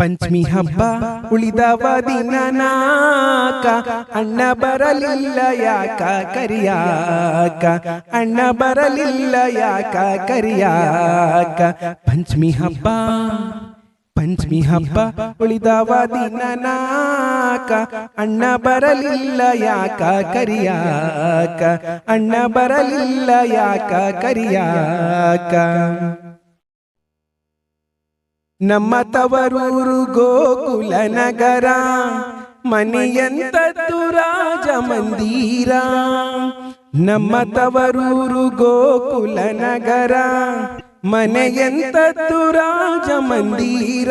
ಪಂಚಮಿ ಹಬ್ಬ ಉಳಿದವ ದಿನ ನಾಕ ಅಣ್ಣ ಬರಲಿಲ್ಲ ಯಾಕ ಕರಿಯಾಕ. ಅಣ್ಣ ಬರಲಿಲ್ಲ ಯಾಕ ಕರಿಯಾಕ. ಪಂಚಮಿ ಹಬ್ಬ ಪಂಚಮಿ ಹಬ್ಬ ಉಳಿದವ ದಿನ ನಾಕ ಅಣ್ಣ ಬರಲಿಲ್ಲ ಯಾಕ ಕರಿಯಾಕ. ಅಣ್ಣ ಬರಲಿಲ್ಲ ಯಾಕ ಕರಿಯಾಕ. ನಮ್ಮ ತವರೂರು ಗೋಕುಲ ನಗರ ಮನೆಯಂತದ್ದು ರಾಜ ಮಂದಿರ. ನಮ್ಮ ತವರೂರು ಗೋಕುಲ ನಗರ ಮನೆಯಂತದ್ದು ರಾಜ ಮಂದಿರ.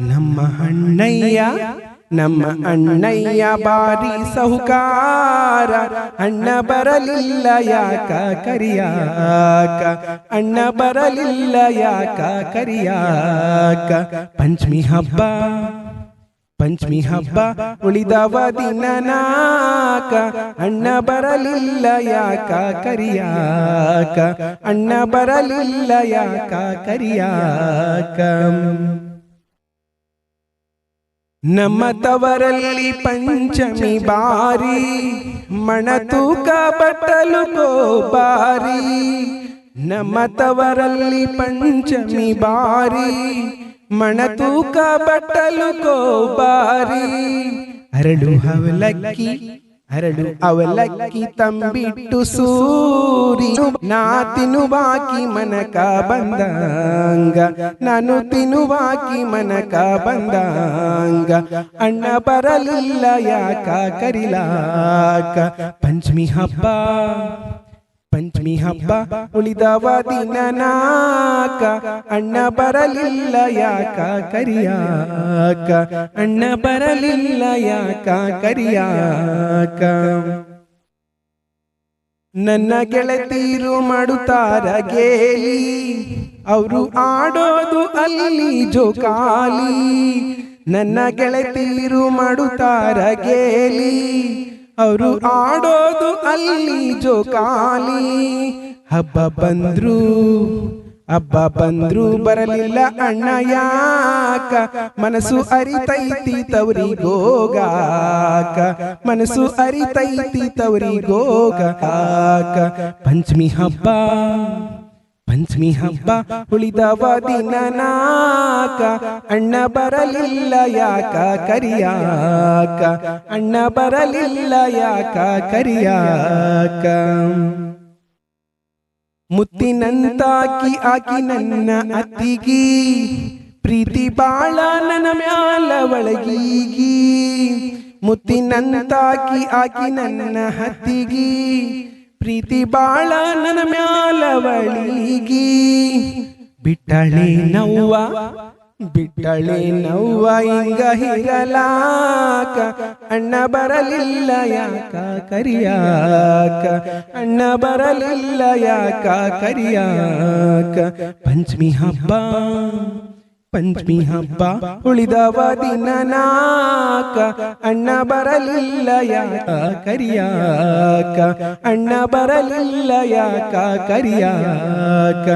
ನಮ್ಮ ಅಣ್ಣಯ್ಯ ನಮ್ಮ ಅಣ್ಣಯ್ಯ ಬಾರಿ ಸಹುಕಾರ ಅಣ್ಣ ಬರಲಿಲ್ಲ ಯಾಕ ಕರಿಯಾಕ? ಅಣ್ಣ ಬರಲಿಲ್ಲ ಯಾಕ ಕರಿಯಾಕ? ಪಂಚಮಿ ಹಬ್ಬ. ಪಂಚಮಿ ಹಬ್ಬ ಉಳಿದವ ದಿನ ನಾಕ ಅಣ್ಣ ಬರಲಿಲ್ಲ ಯಾಕ ಕರಿಯಾಕ? ಅಣ್ಣ ಬರಲಿಲ್ಲ ಯಾಕ ಕರಿಯಾಕ? ನಮ್ಮ ತವರಲ್ಲಿ ಪಂಚಮಿ ಬಾರಿ ಮಣತೂಕ ಬಟ್ಟಲು ಬಾರಿ ನಮ್ಮ ತವರಲ್ಲಿ ಪಂಚಮಿ ಬಾರಿ ಮಣತೂಕ ಬಟ್ಟಲು ಬಾರಿ ಅರಳು ಹವಲಕ್ಕಿ ಅರಳು ಅವಲಕ್ಕಿ ತಂಬಿಟ್ಟು ಸೂರಿ. ನಾ ತಿನ್ನುವಾಕಿ ಮನಕ ಬಂದಂಗ. ನಾನು ತಿನ್ನುವಾಕಿ ಮನಕ ಬಂದಂಗ. ಅಣ್ಣ ಬರಲಿಲ್ಲ ಯಾಕ ಕರಿಲಾಕ. ಪಂಚಮಿ ಹಬ್ಬ. ಪಂಚಮಿ ಹಬ್ಬ ಉಳಿದವ ದಿನ ನಾಕ ಅಣ್ಣ ಬರಲಿಲ್ಲ ಯಾಕ ಕರಿಯಾಕ? ಅಣ್ಣ ಬರಲಿಲ್ಲ ಯಾಕ ಕರಿಯಾಕ? ನನ್ನ ಗೆಳತೀರು ಮಾಡುತ್ತಾರ ಗೇಲಿ ಅವರು ಆಡೋದು ಅಲ್ಲಿ ಜೋಕಾಲಿ. ನನ್ನ ಗೆಳತೀರು ಮಾಡುತ್ತಾರ ಗೇಲಿ ಅವರು ಆಡೋದು ಅಲ್ಲಿ ಜೋಕಾಲಿ. ಹಬ್ಬ ಬಂದ್ರು ಹಬ್ಬ ಬಂದ್ರು ಬರಲಿಲ್ಲ ಅಣ್ಣ ಯಾಕ? ಮನಸ್ಸು ಅರಿತೈತಿ ತವರಿಗೋಗಾಕ ಮನಸ್ಸು ಅರಿತೈತಿ ತವರಿಗೋಗಾಕ ಪಂಚಮಿ ಹಬ್ಬ. ಪಂಚಮಿ ಹಬ್ಬ ಉಳಿದವ ದಿನ ನಾಕ ಅಣ್ಣ ಬರಲಿಲ್ಲ ಯಾಕ ಕರಿಯಾಕ? ಅಣ್ಣ ಬರಲಿಲ್ಲ ಯಾಕ ಕರಿಯಾಕ? ಮುತ್ತಿನಂತಾಕಿ ಆಕಿ ನನ್ನ ಅತ್ತಿಗಿ, ಪ್ರೀತಿ ಬಾಳ ನನ್ನ ಮ್ಯಾಲ ಒಳಗೀಗಿ. ಮುತ್ತಿನಂತಾಕಿ ಆಕಿ ನನ್ನ ಹತ್ತಿಗಿ ಪ್ರೀತಿ ಬಾಳ ನನ್ನ ಮ್ಯಾಲವಳಿಗಿ ಬಿಟ್ಟಳಿ ನವ್ವ, ಬಿಟ್ಟಳೆ ನವ್ವ, ಹಿಂಗ ಹಿರಲಾಕ. ಅಣ್ಣ ಬರಲಿಲ್ಲ ಯಾಕ ಕರಿಯಾಕ. ಅಣ್ಣ ಬರಲಿಲ್ಲ ಯಾಕ ಕರಿಯಾಕ. ಪಂಚಮಿ ಹಬ್ಬ. ಪಂಚಮಿ ಹಬ್ಬ ಉಳಿದವ ದಿನ ನಾಕ ಅಣ್ಣ ಬರಲಿಲ್ಲ ಯಾಕ ಕರಿಯಾಕ, ಅಣ್ಣ ಬರಲಿಲ್ಲ ಯಾಕ ಕರಿಯಾಕ,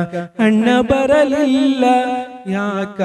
ಅಣ್ಣ ಬರಲಿಲ್ಲ ಯಾಕ